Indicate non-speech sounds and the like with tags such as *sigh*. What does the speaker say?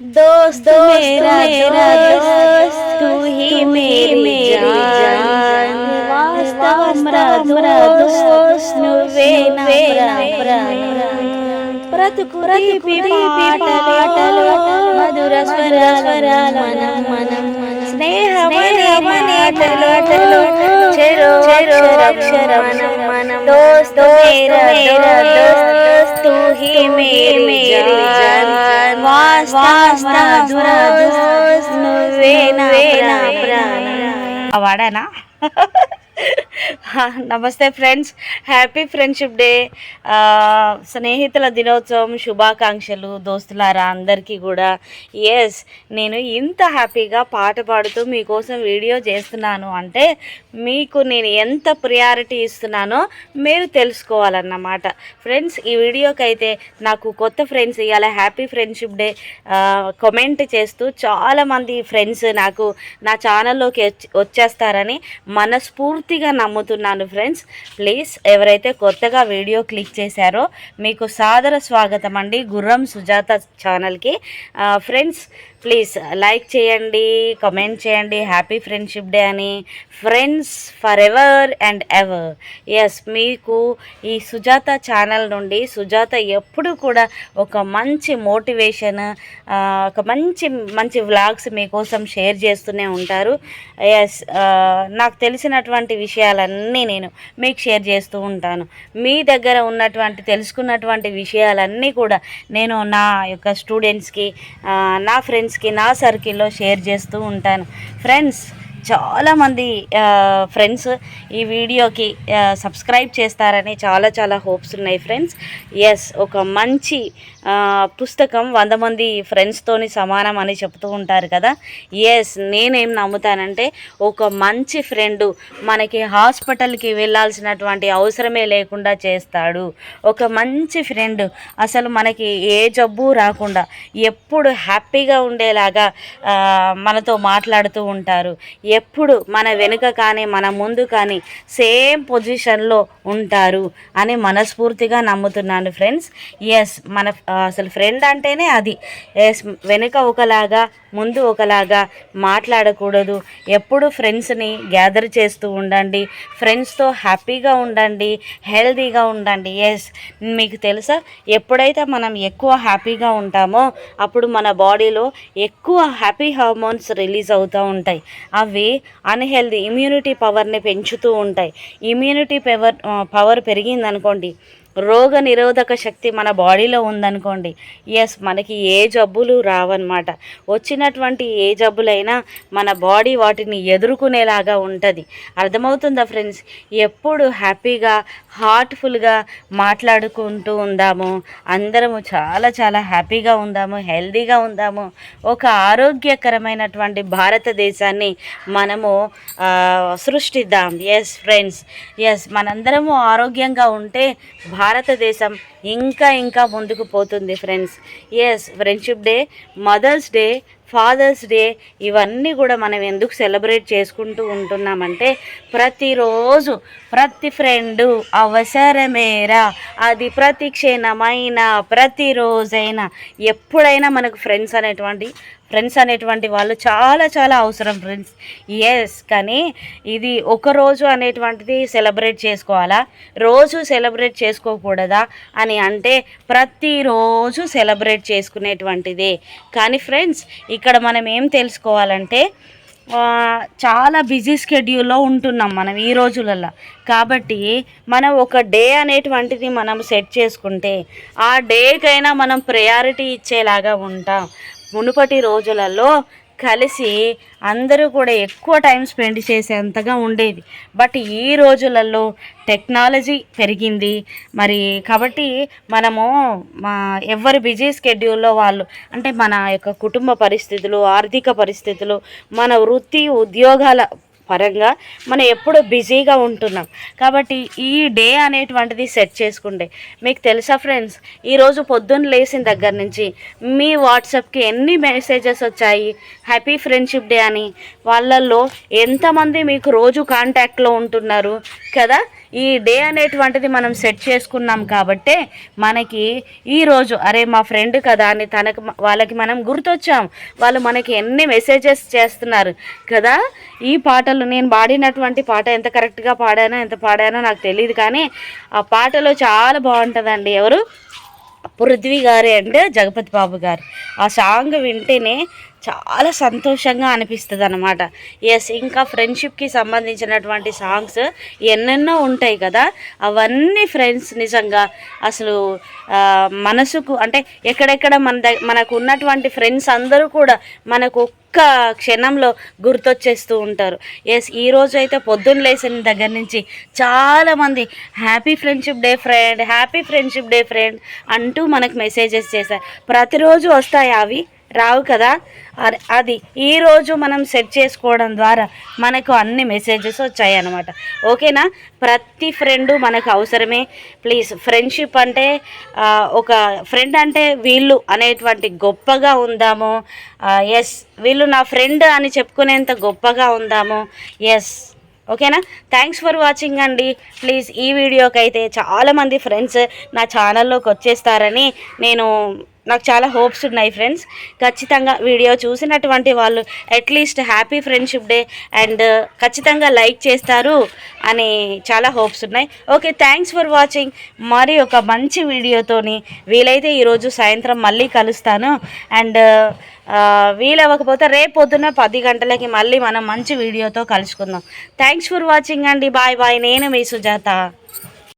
दोस्त मेरा दोस्त तू ही मेरी जान వాస్తవమురా దోస్త్ నువ్వే నా ప్రాణం ప్రతి పాటలు మధుర స్వరాల మనం మనం స్నేహమనే మాటలు చెరో అక్షరం మనం దోస్త్ మేరా దోస్త్ తూ హీ మేరీ జాన్ వాడానా? *laughs* నమస్తే ఫ్రెండ్స్. Happy friendship day. స్నేహితుల దినోత్సవం శుభాకాంక్షలు దోస్తులారా అందరికీ కూడా. ఎస్ నేను ఇంత హ్యాపీగా పాట పాడుతూ మీకోసం వీడియో చేస్తున్నాను. అంటే మీకు నేను ఎంత ప్రియారిటీ ఇస్తున్నానో మీరు తెలుసుకోవాలన్నమాట. ఫ్రెండ్స్ ఈ వీడియోకి అయితే నాకు కొత్త ఫ్రెండ్స్ ఇవాళ హ్యాపీ ఫ్రెండ్షిప్ డే కమెంట్ చేస్తూ చాలామంది ఫ్రెండ్స్ నాకు నా ఛానల్లోకి వచ్చి- వచ్చేస్తారని మనస్ఫూర్తిగా నమ్ముతున్నాను. ఫ్రెండ్స్. ప్లీజ్ ఎవరైతే కొత్తగా వీడియో క్లిక్ చేశారో మీకు సాదర స్వాగతం అండి గుర్రం సుజాత ఛానల్కి. ఫ్రెండ్స్ ప్లీజ్ లైక్ చేయండి కమెంట్ చేయండి హ్యాపీ ఫ్రెండ్షిప్ డే అని. Friends for ever and ever. Yes మీకు ఈ సుజాత ఛానల్ నుండి సుజాత ఎప్పుడు కూడా ఒక మంచి మోటివేషన్ ఒక మంచి మంచి వ్లాగ్స్ మీకోసం షేర్ చేస్తూనే ఉంటారు. ఎస్ నాకు తెలిసినటువంటి విషయాలన్నీ నేను మీకు షేర్ చేస్తూ ఉంటాను. మీ దగ్గర ఉన్నటువంటి తెలుసుకున్నటువంటి విషయాలన్నీ కూడా నేను నా యొక్క స్టూడెంట్స్కి నా ఫ్రెండ్స్కి నా సర్కిల్లో షేర్ చేస్తూ ఉంటాను. ఫ్రెండ్స్ చాలామంది ఫ్రెండ్స్ ఈ వీడియోకి సబ్స్క్రైబ్ చేస్తారని చాలా చాలా హోప్స్ ఉన్నాయి ఫ్రెండ్స్ ఎస్ ఒక మంచి పుస్తకం వంద మంది ఫ్రెండ్స్తోని సమానం అని చెప్తూ ఉంటారు కదా. ఎస్ నేనేం నమ్ముతానంటే ఒక మంచి ఫ్రెండ్ మనకి హాస్పిటల్కి వెళ్ళాల్సినటువంటి అవసరమే లేకుండా చేస్తాడు. ఒక మంచి ఫ్రెండ్ అసలు మనకి ఏ జబ్బు రాకుండా ఎప్పుడు హ్యాపీగా ఉండేలాగా మనతో మాట్లాడుతూ ఉంటారు. ఎప్పుడు మన వెనుక కానీ మన ముందు కానీ సేమ్ పొజిషన్లో ఉంటారు అని మనస్ఫూర్తిగా నమ్ముతున్నాను ఫ్రెండ్స్. ఎస్ మన అసలు ఫ్రెండ్ అంటేనే అది. ఎస్ వెనుక ఒకలాగా ముందు ఒకలాగా మాట్లాడకూడదు. ఎప్పుడు ఫ్రెండ్స్ని గ్యాదర్ చేస్తూ ఉండండి. ఫ్రెండ్స్తో హ్యాపీగా ఉండండి హెల్తీగా ఉండండి. ఎస్ మీకు తెలుసా? ఎప్పుడైతే మనం ఎక్కువ హ్యాపీగా ఉంటామో అప్పుడు మన బాడీలో ఎక్కువ హ్యాపీ హార్మోన్స్ రిలీజ్ అవుతూ ఉంటాయి. అవి అన్హెల్దీ ఇమ్యూనిటీ పవర్ని పెంచుతూ ఉంటాయి. ఇమ్యూనిటీ పవర్ పవర్ పెరిగిందనుకోండి రోగ నిరోధక శక్తి మన బాడీలో ఉందనుకోండి. ఎస్ మనకి ఏ జబ్బులు రావన్నమాట. వచ్చినటువంటి ఏ జబ్బులైనా మన బాడీ వాటిని ఎదుర్కొనేలాగా ఉంటుంది. అర్థమవుతుందా ఫ్రెండ్స్? ఎప్పుడు హ్యాపీగా హార్ట్ఫుల్గా మాట్లాడుకుంటూ ఉందాము. అందరము చాలా చాలా హ్యాపీగా ఉందాము హెల్దీగా ఉందాము. ఒక ఆరోగ్యకరమైనటువంటి భారతదేశాన్ని మనము సృష్టిద్దాం. ఎస్ ఫ్రెండ్స్ ఎస్ మనందరము ఆరోగ్యంగా ఉంటే భా భారతదేశం ఇంకా ఇంకా ముందుకు పోతుంది friends yes friendship day mother's day father's day ఇవన్నీ కూడా మనం ఎందుకు సెలబ్రేట్ చేసుకుంటూ ఉంటున్నామంటే ప్రతిరోజు ప్రతి ఫ్రెండు అవసరమేరా. అది ప్రతి క్షణమైన ప్రతిరోజైనా ఎప్పుడైనా మనకు ఫ్రెండ్స్ అనేటువంటి ఫ్రెండ్స్ అనేటువంటి వాళ్ళు చాలా చాలా అవసరం ఫ్రెండ్స్ ఎస్ కానీ ఇది ఒక రోజు అనేటువంటిది సెలబ్రేట్ చేసుకోవాలా? రోజు సెలబ్రేట్ చేసుకోకూడదా? అని అంటే ప్రతిరోజు సెలబ్రేట్ చేసుకునేటువంటిదే. కానీ ఫ్రెండ్స్ ఇక్కడ మనం ఏం తెలుసుకోవాలంటే చాలా బిజీ స్కెడ్యూల్లో ఉంటున్నాం మనం ఈ రోజులలో కాబట్టి మనం ఒక డే అనేటువంటిది మనం సెట్ చేసుకుంటే ఆ డేకైనా మనం ప్రయారిటీ ఇచ్చేలాగా ఉంటాం. మునుపటి రోజులలో కలిసి అందరూ కూడా ఎక్కువ టైం స్పెండ్ చేసేంతగా ఉండేది. బట్ ఈ రోజులలో టెక్నాలజీ పెరిగింది. మరి కాబట్టి మనము మా ఎవరి బిజీ స్కెడ్యూల్లో వాళ్ళు అంటే మన యొక్క కుటుంబ పరిస్థితులు ఆర్థిక పరిస్థితులు మన వృత్తి ఉద్యోగాల పరంగా మనం ఎప్పుడు బిజీగా ఉంటున్నాం. కాబట్టి ఈ డే అనేటువంటిది సెట్ చేసుకుంటే మీకు తెలుసా ఫ్రెండ్స్? ఈరోజు పొద్దున్న లేచిన దగ్గర నుంచి మీ వాట్సాప్కి ఎన్ని మెసేజెస్ వచ్చాయి? హ్యాపీ ఫ్రెండ్షిప్ డే అని. వాళ్ళల్లో ఎంతమంది మీకు రోజు కాంటాక్ట్లో ఉంటున్నారు? కదా? ఈ డే అనేటువంటిది మనం సెట్ చేసుకున్నాం కాబట్టే మనకి ఈరోజు అరే మా ఫ్రెండ్ కదా అని తనకు వాళ్ళకి మనం గుర్తొచ్చాం. వాళ్ళు మనకి ఎన్ని మెసేజెస్ చేస్తున్నారు కదా? ఈ పాటలు నేను పాడినటువంటి పాట ఎంత కరెక్ట్గా పాడానో ఎంత పాడానో నాకు తెలియదు కానీ ఆ పాటలో చాలా బాగుంటుందండి. ఎవరు? పృథ్వీ గారు అండ్ జగపతి బాబు గారు. ఆ సాంగ్ వింటేనే చాలా సంతోషంగా అనిపిస్తుంది అనమాట ఎస్ ఇంకా ఫ్రెండ్షిప్కి సంబంధించినటువంటి సాంగ్స్ ఎన్నెన్నో ఉంటాయి కదా. అవన్నీ ఫ్రెండ్స్ నిజంగా అసలు మనసుకు అంటే ఎక్కడెక్కడ మన ద మనకు ఉన్నటువంటి ఫ్రెండ్స్ అందరూ కూడా మనకు ఒక్క క్షణంలో గుర్తొచ్చేస్తూ ఉంటారు. ఎస్ ఈరోజు అయితే పొద్దున్న లేచిన దగ్గర నుంచి చాలామంది happy friendship day friend happy friendship day friend అంటూ మనకు మెసేజెస్ చేశారు. ప్రతిరోజు వస్తాయి అవి? రావు కదా? అది ఈరోజు మనం సెట్ చేసుకోవడం ద్వారా మనకు అన్ని మెసేజెస్ వచ్చాయి అనమాట ఓకేనా? ప్రతి ఫ్రెండ్ మనకు అవసరమే. ప్లీజ్ ఫ్రెండ్షిప్ అంటే ఒక ఫ్రెండ్ అంటే వీళ్ళు అనేటువంటి గొప్పగా ఉందాము. ఎస్ వీళ్ళు నా ఫ్రెండ్ అని చెప్పుకునేంత గొప్పగా ఉందాము. ఎస్ ఓకేనా? థ్యాంక్స్ ఫర్ వాచింగ్ అండి. ప్లీజ్ ఈ వీడియోకి అయితే చాలామంది ఫ్రెండ్స్ నా ఛానల్లోకి వచ్చేస్తారని నేను నాకు చాలా హోప్స్ ఉన్నాయి ఫ్రెండ్స్. ఖచ్చితంగా వీడియో చూసినటువంటి వాళ్ళు at least happy friendship day and ఖచ్చితంగా లైక్ చేస్తారు అని చాలా హోప్స్ ఉన్నాయి. ఓకే థ్యాంక్స్ ఫర్ వాచింగ్ మరి ఒక మంచి వీడియోతోని వీలైతే ఈరోజు సాయంత్రం మళ్ళీ కలుస్తాను. అండ్ uh, uh, వీలవ్వకపోతే రేపు పొద్దున్న పది గంటలకి మళ్ళీ మనం మంచి వీడియోతో కలుసుకుందాం. థ్యాంక్స్ ఫర్ వాచింగ్ అండి. బాయ్ బాయ్ నేను మీ సుజాత.